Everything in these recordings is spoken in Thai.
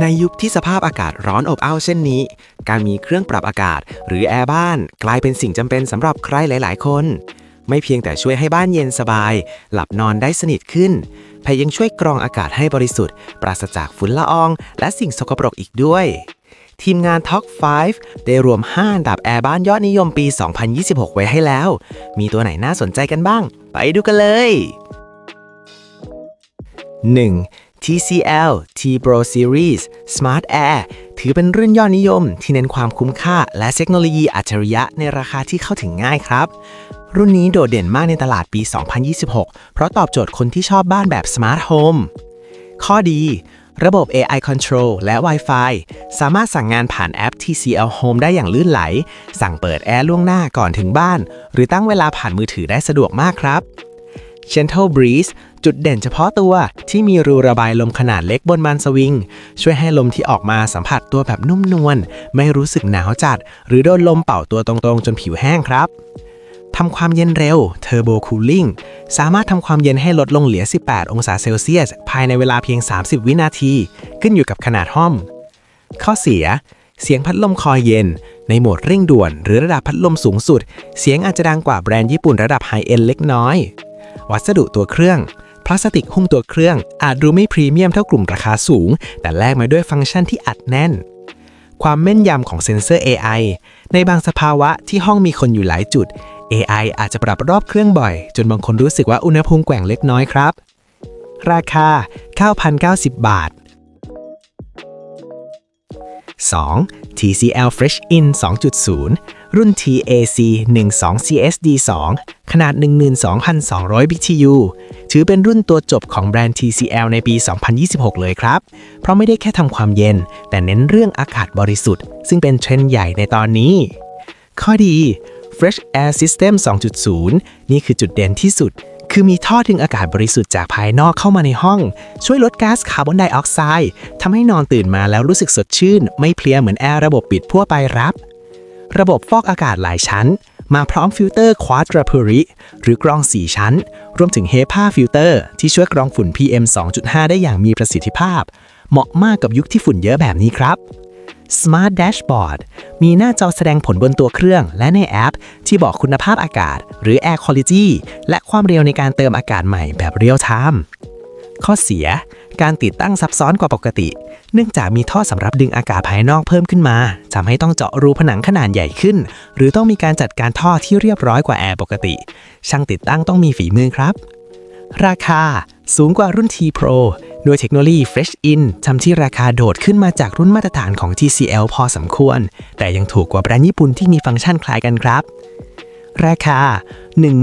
ในยุคที่สภาพอากาศร้อนอบอ้าวเช่นนี้ การมีเครื่องปรับอากาศ หรือแอร์บ้านกลายเป็นสิ่งจำเป็นสำหรับใครหลาย ๆ คน ไม่เพียงแต่ช่วยให้บ้านเย็นสบาย หลับนอนได้สนิทขึ้นแถมยังช่วยกรองอากาศให้บริสุทธิ์ ปราศจากฝุ่นละออง และสิ่งสกปรกอีกด้วย ทีมงาน Talk 5 ได้รวม 5 อันดับแอร์บ้านยอดนิยมปี 2026 ไว้ให้แล้ว มีตัวไหนน่าสนใจกันบ้าง ไปดูกันเลย 1. TCL T-Pro Series Smart Air ถือเป็นรุ่นยอดนิยมที่เน้นความคุ้มค่า และเทคโนโลยีอัจฉริยะในราคาที่เข้าถึงง่ายครับ รุ่นนี้โดดเด่นมากในตลาดปี 2026 เพราะตอบโจทย์คนที่ชอบบ้านแบบ Smart Home ข้อดี ระบบ AI Control และ Wi-Fi สามารถสั่งงานผ่านแอป TCL Home ได้อย่างลื่นไหล สั่งเปิดแอร์ล่วงหน้าก่อนถึงบ้าน หรือตั้งเวลาผ่านมือถือได้สะดวกมากครับ Gentle Breeze จุดเด่นเฉพาะตัวที่มีรูระบายลมขนาดเล็กบนบานสวิง ช่วยให้ลมที่ออกมาสัมผัสตัวแบบนุ่มนวลไม่รู้สึกหนาวจัด หรือโดนลมเป่าตัวตรงๆ จนผิวแห้งครับทำความเย็นเร็ว Turbo Cooling สามารถทำความเย็นให้ลดลงเหลือ 18 องศาเซลเซียส ภายในเวลาเพียง 30 วินาที ขึ้นอยู่กับขนาดห้องข้อเสีย เสียงพัดลมคอยเย็น ในโหมดเร่งด่วน หรือระดับพัดลมสูงสุด เสียงอาจจะดังกว่าแบรนด์ญี่ปุ่นระดับไฮเอ็นเล็กน้อย วัสดุตัวเครื่อง พลาสติกหุ้มตัวเครื่อง อาจดูไม่พรีเมียมเท่ากลุ่มราคาสูง แต่แลกมาด้วยฟังก์ชันที่อัดแน่น ความแม่นยำของเซ็นเซอร์ AI ในบางสภาวะที่ห้องมีคนอยู่หลายจุด AI อาจจะปรับรอบเครื่องบ่อย จนบางคนรู้สึกว่าอุณหภูมิแกว่งเล็กน้อยครับ ราคา 9,090 บาท 2. TCL Fresh In 2.0 รุ่น TAC 12 CSD 2ขนาด 12,200 BTU ถือเป็นรุ่นตัวจบของแบรนด์ TCL ในปี 2026 เลยครับ เพราะไม่ได้แค่ทำความเย็น แต่เน้นเรื่องอากาศบริสุทธิ์ ซึ่งเป็นเทรนด์ใหญ่ในตอนนี้ ข้อดี Fresh Air System 2.0 นี่คือจุดเด่นที่สุด คือมีท่อดึงอากาศบริสุทธิ์จากภายนอกเข้ามาในห้อง ช่วยลดก๊าซคาร์บอนไดออกไซด์ทำให้นอนตื่นมาแล้วรู้สึกสดชื่น ไม่เพลียเหมือนแอร์ระบบปิดทั่วไปรับ ระบบฟอกอากาศหลายชั้น มาพร้อมฟิลเตอร์ Quadra p u r i หรือกรอง 4 ชั้น รวมถึง HEPA ฟิลเตอร์ที่ช่วยกรองฝุ่น PM 2.5 ได้อย่างมีประสิทธิภาพ เหมาะมากกับยุคที่ฝุ่นเยอะแบบนี้ครับ Smart Dashboard มีหน้าจอแสดงผลบนตัวเครื่อง และในแอป ที่บอกคุณภาพอากาศ หรือ Air Quality และความเร็วในการเติมอากาศใหม่แบบเรียลไทม์ ข้อเสีย การติดตั้งซับซ้อนกว่าปกติ เนื่องจากมีท่อสำหรับดึงอากาศภายนอกเพิ่มขึ้นมาทำให้ต้องเจาะรูผนังขนาดใหญ่ขึ้น หรือต้องมีการจัดการท่อที่เรียบร้อยกว่าแอร์ปกติ ช่างติดตั้งต้องมีฝีมือครับ ราคาสูงกว่ารุ่น T Pro ด้วยเทคโนโลยี Fresh In ทำที่ราคาโดดขึ้นมาจากรุ่นมาตรฐานของ TCL พอสมควร แต่ยังถูกกว่าแบรนด์ญี่ปุ่นที่มีฟังก์ชันคล้ายกันครับ ราคา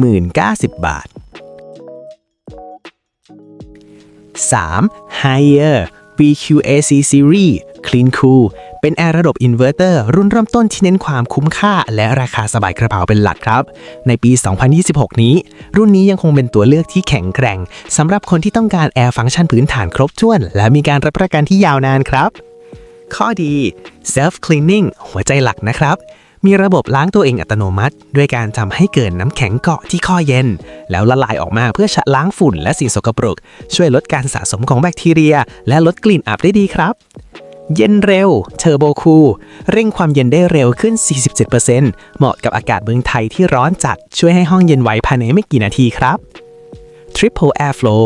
10,090 บาท 3. Higher VQAC Series Clean Cool เป็นแอร์ระบบอินเวอร์เตอร์รุ่นเริ่มต้นที่เน้นความคุ้มค่า และราคาสบายกระเป๋าเป็นหลักครับ ในปี 2026 นี้ รุ่นนี้ยังคงเป็นตัวเลือกที่แข็งแกร่งสำหรับคนที่ต้องการแอร์ฟังก์ชันพื้นฐานครบถ้วน และมีการรับประกันที่ยาวนานครับ ข้อดี Self Cleaning หัวใจหลักนะครับ มีระบบล้างตัวเองอัตโนมัติ ด้วยการทำให้เกิดน้ำแข็งเกาะที่ข้อเย็น แล้วละลายออกมาเพื่อชะล้างฝุ่นและสิ่งสกปรก ช่วยลดการสะสมของแบคทีเรีย และลดกลิ่นอับได้ดีครับเย็นเร็ว เทอร์โบคูล เร่งความเย็นได้เร็วขึ้น 47%เหมาะกับอากาศเมืองไทยที่ร้อนจัด ช่วยให้ห้องเย็นไวภายในไม่กี่นาทีครับ Triple Airflow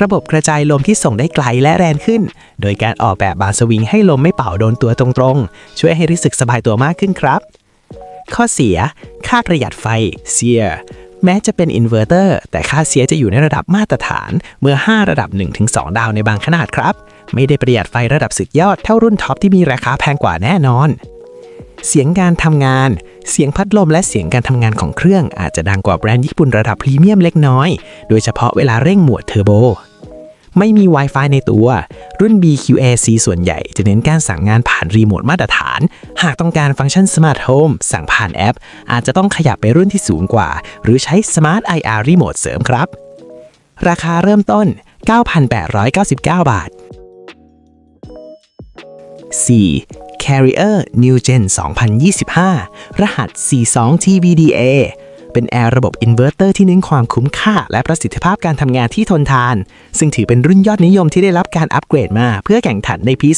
ระบบกระจายลมที่ส่งได้ไกลและแรงขึ้น โดยการออกแบบบานสวิงให้ลมไม่เป่าโดนตัวตรงๆ ช่วยให้รู้สึกสบายตัวมากขึ้นครับ ข้อเสีย ค่าประหยัดไฟเสียแม้จะเป็นอินเวอร์เตอร์แต่ค่าเสียจะอยู่ในระดับมาตรฐานเมื่อ 5 ระดับ 1-2 ดาวในบางขนาดครับ ไม่ได้ประหยัดไฟระดับสุดยอดเท่ารุ่นท็อปที่มีราคาแพงกว่าแน่นอน เสียงการทำงาน เสียงพัดลมและเสียงการทำงานของเครื่องอาจจะดังกว่าแบรนด์ญี่ปุ่นระดับพรีเมียมเล็กน้อย โดยเฉพาะเวลาเร่งหมวดเทอร์โบ ไม่มี Wi-Fi ในตัว รุ่น BQAC ส่วนใหญ่จะเน้นการสั่งงานผ่านรีโมทมาตรฐาน หากต้องการฟังก์ชัน Smart Home สั่งผ่านแอป อาจจะต้องขยับไปรุ่นที่สูงกว่า หรือใช้ Smart IR Remote เสริมครับ ราคาเริ่มต้น 9,899 บาท 4. Carrier New Gen 2025 รหัส 42TVDA เป็นแอร์ระบบอินเวอร์เตอร์ที่เน้นความคุ้มค่า และประสิทธิภาพการทำงานที่ทนทาน ซึ่งถือเป็นรุ่นยอดนิยมที่ได้รับการอัปเกรดมา เพื่อแข่งขันในปี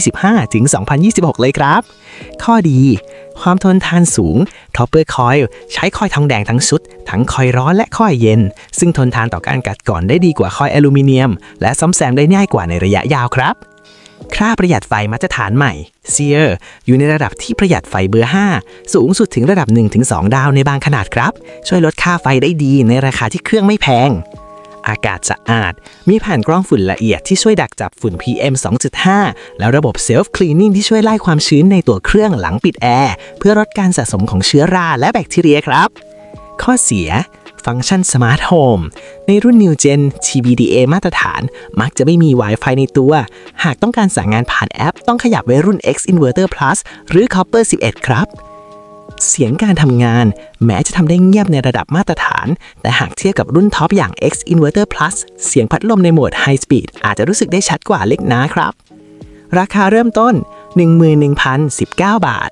2025 ถึง 2026 เลยครับ ข้อดี ความทนทานสูง Topper Coil ใช้คอยทองแดงทั้งชุด ทั้งคอยร้อนและคอยเย็น ซึ่งทนทานต่อการกัดก่อนได้ดีกว่าคอยอลูมิเนียม และซ่อมแซมได้ง่ายกว่าในระยะยาวครับ ค่าประหยัดไฟมาตรฐานใหม่ s e e r อยู่ในระดับที่ประหยัดไฟเบอร์ 5 สูงสุดถึงระดับ 1-2 ดาวในบางขนาดครับ ช่วยลดค่าไฟได้ดีในราคาที่เครื่องไม่แพง อากาศสะอาด มีแผ่นกรองฝุ่นละเอียดที่ช่วยดักจับฝุ่น PM 2.5 แล้วระบบเซลฟ์คลีนนิ่งที่ช่วยไล่ความชื้นในตัวเครื่องหลังปิดแอร์เพื่อลดการสะสมของเชื้อราและแบคทีเรียครับ ข้อเสีย ฟังก์ชัน Smart Home ในรุ่น New Gen TBDA มาตรฐาน มักจะไม่มี Wi-Fi ในตัว หากต้องการสั่งงานผ่านแอป ต้องขยับไปรุ่น X Inverter Plus หรือ Copper 11 ครับ เสียงการทำงาน แม้จะทำได้เงียบในระดับมาตรฐาน แต่หากเทียบกับรุ่นท็อปอย่าง X Inverter Plus เสียงพัดลมในโหมด High Speed อาจจะรู้สึกได้ชัดกว่าเล็กน้าครับ ราคาเริ่มต้น 11,019 บาท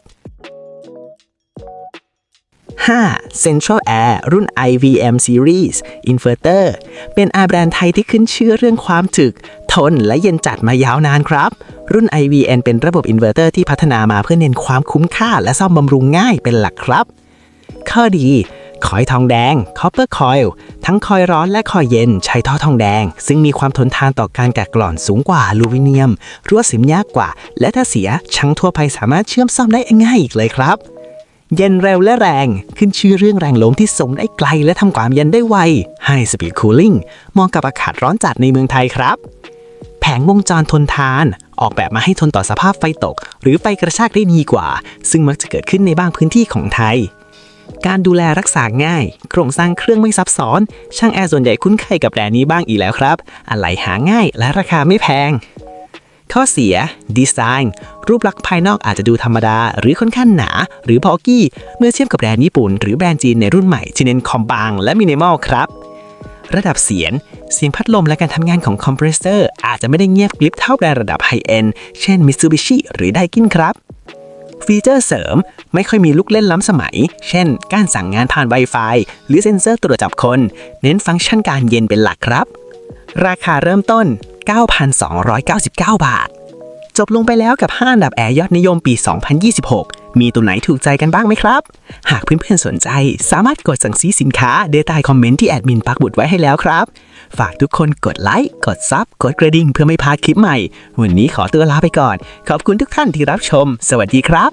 5. Central Air รุ่น IVM Series Inverter เป็นอาแบรนด์ไทยที่ขึ้นชื่อเรื่องความถึก ทนและเย็นจัดมายาวนานครับ รุ่น IVN เป็นระบบอินเวอร์เตอร์ที่พัฒนามาเพื่อเน้นความคุ้มค่า และซ่อมบำรุงง่ายเป็นหลักครับ ข้อดีคอยทองแดง Copper Coil ทั้งคอยร้อนและคอยเย็นใช้ท่อทองแดง ซึ่งมีความทนทานต่อการกัดกร่อนสูงกว่าอลูมิเนียม รั่วซึมยากกว่า และถ้าเสียช่างทั่วไปสามารถเชื่อมซ่อมได้ง่ายอีกเลยครับ เย็นเร็วและแรง ขึ้นชื่อเรื่องแรงลมที่ส่งได้ไกลและทำความเย็นได้ไว High Speed Cooling เหมาะกับอากาศร้อนจัดในเมืองไทยครับ แผงวงจรทนทาน ออกแบบมาให้ทนต่อสภาพไฟตก หรือไฟกระชากได้ดีกว่า ซึ่งมักจะเกิดขึ้นในบางพื้นที่ของไทย การดูแลรักษาง่าย โครงสร้างเครื่องไม่ซับซ้อน ช่างแอร์ส่วนใหญ่คุ้นเคยกับแบรนด์นี้บ้างอีกแล้วครับอะไหล่หาง่ายและราคาไม่แพง ข้อเสีย ดีไซน์ รูปลักษณ์ภายนอกอาจจะดูธรรมดา หรือค่อนข้างหนา หรือพอกี้ เมื่อเทียบกับแบรนด์ญี่ปุ่น หรือแบรนด์จีนในรุ่นใหม่ที่เน้นคอมบางและมินิมอลครับ ระดับเสียง เสียงพัดลมและการทำงานของคอมเพรสเซอร์อาจจะไม่ได้เงียบกริบเท่าแบรนด์ระดับไฮเอนด์เช่น Mitsubishi หรือ Daikin ครับฟีเจอร์เสริมไม่ค่อยมีลูกเล่นล้ำสมัย เช่น การสั่งงานผ่าน Wi-Fi หรือเซ็นเซอร์ตรวจจับคน เน้นฟังก์ชันการเย็นเป็นหลักครับ ราคาเริ่มต้น 9,299 บาท จบลงไปแล้วกับ 5 อันดับแอร์ยอดนิยมปี 2026 มีตัวไหนถูกใจกันบ้างไหมครับ หากเพื่อนๆสนใจ สามารถกดสั่งซื้อสินค้าเดใต้คอมเมนต์ที่แอดมินปักบุดไว้ให้แล้วครับ ฝากทุกคนกดไลค์ กดซับ กดกระดิ่งเพื่อไม่พลาดคลิปใหม่ วันนี้ขอตัวลาไปก่อน ขอบคุณทุกท่านที่รับชม สวัสดีครับ